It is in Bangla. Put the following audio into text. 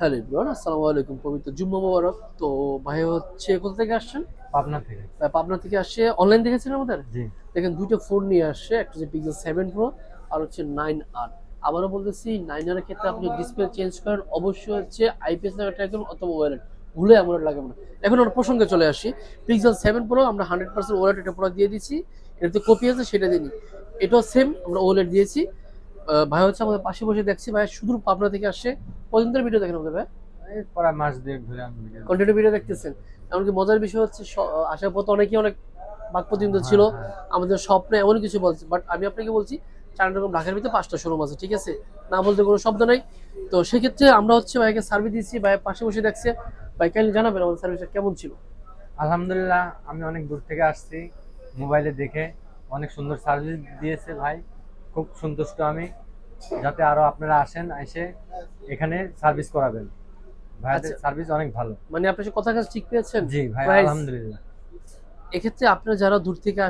হ্যালো ইব্রান আসসালামু আলাইকুম পবিত্র জুম্মা মোবারক। তো ভাই হচ্ছে কোথা থেকে আসছেন? পাবনা থেকে। পাবনা থেকে আসছে। অনলাইন দেখেছেন আমাদের? জি। দেখেন দুইটা ফোন নিয়ে আসছে একটা হচ্ছে পিক্সেল সেভেন প্রো আর হচ্ছে নাইন আর আবারও বলতেছি নাইন আর ক্ষেত্রে আপনি ডিসপ্লে চেঞ্জ করেন অবশ্যই হচ্ছে আইপিএস লাগাটা একদম অথবা ওয়ালেট ভুলে আমরা লাগাবো না। এখন আমরা প্রসঙ্গে চলে আসি। পিক্সেল সেভেন প্রো আমরা হান্ড্রেড পার্সেন্ট ওয়ালেট একটা প্রোডাক্ট দিয়ে দিচ্ছি এটাতে কপি আছে সেটা দিই। এটাও সেম আমরা ওয়ালেট দিয়েছি। ভাই হচ্ছে আমাদের পাশে বসে দেখছি ভাই শুধু পাবনা থেকে আসছে। পর্যন্ত ভিডিও দেখেন আমাদের ভাই প্রায় মাস দুয়েক ধরে আমি ভিডিও কন্টেন্ট ভিডিও দেখতেছেন। এমনকি মজার বিষয় হচ্ছে আসার পথে অনেকেই অনেক বাক প্রতিনিধি হ্যাঁ, ছিল হ্যাঁ। আমাদের স্বপ্নে এমন কিছু বলছে। বাট আমি আপনাকে বলছি চার রকম ঢাকার ভিতরে পাঁচটা শোরুম আছে ঠিক আছে? না বলতে কোনো শব্দ নাই। তো সেক্ষেত্রে আমরা হচ্ছে ভাইকে সার্ভিস দিচ্ছি ভাই পাশে বসে দেখছে। ভাই কাইন্ডলি জানাবেন আমাদের সার্ভিসটা কেমন ছিল? আলহামদুলিল্লাহ আমি অনেক দূর থেকে আসছি মোবাইলে দেখে অনেক সুন্দর সার্ভিস দিয়েছে ভাই। খুব সন্তুষ্ট আমি। যাতে আরও আপনারা আসেন এসে এখানে সার্ভিস করাবেন ভাইয়াদের আচ্ছা। সার্ভিস অনেক ভালো মানে আপনার সাথে কথা কাজ ঠিক পেয়েছেন জি ভাই? আলহামদুলিল্লাহ এক্ষেত্রে আপনারা যারা দূর থেকে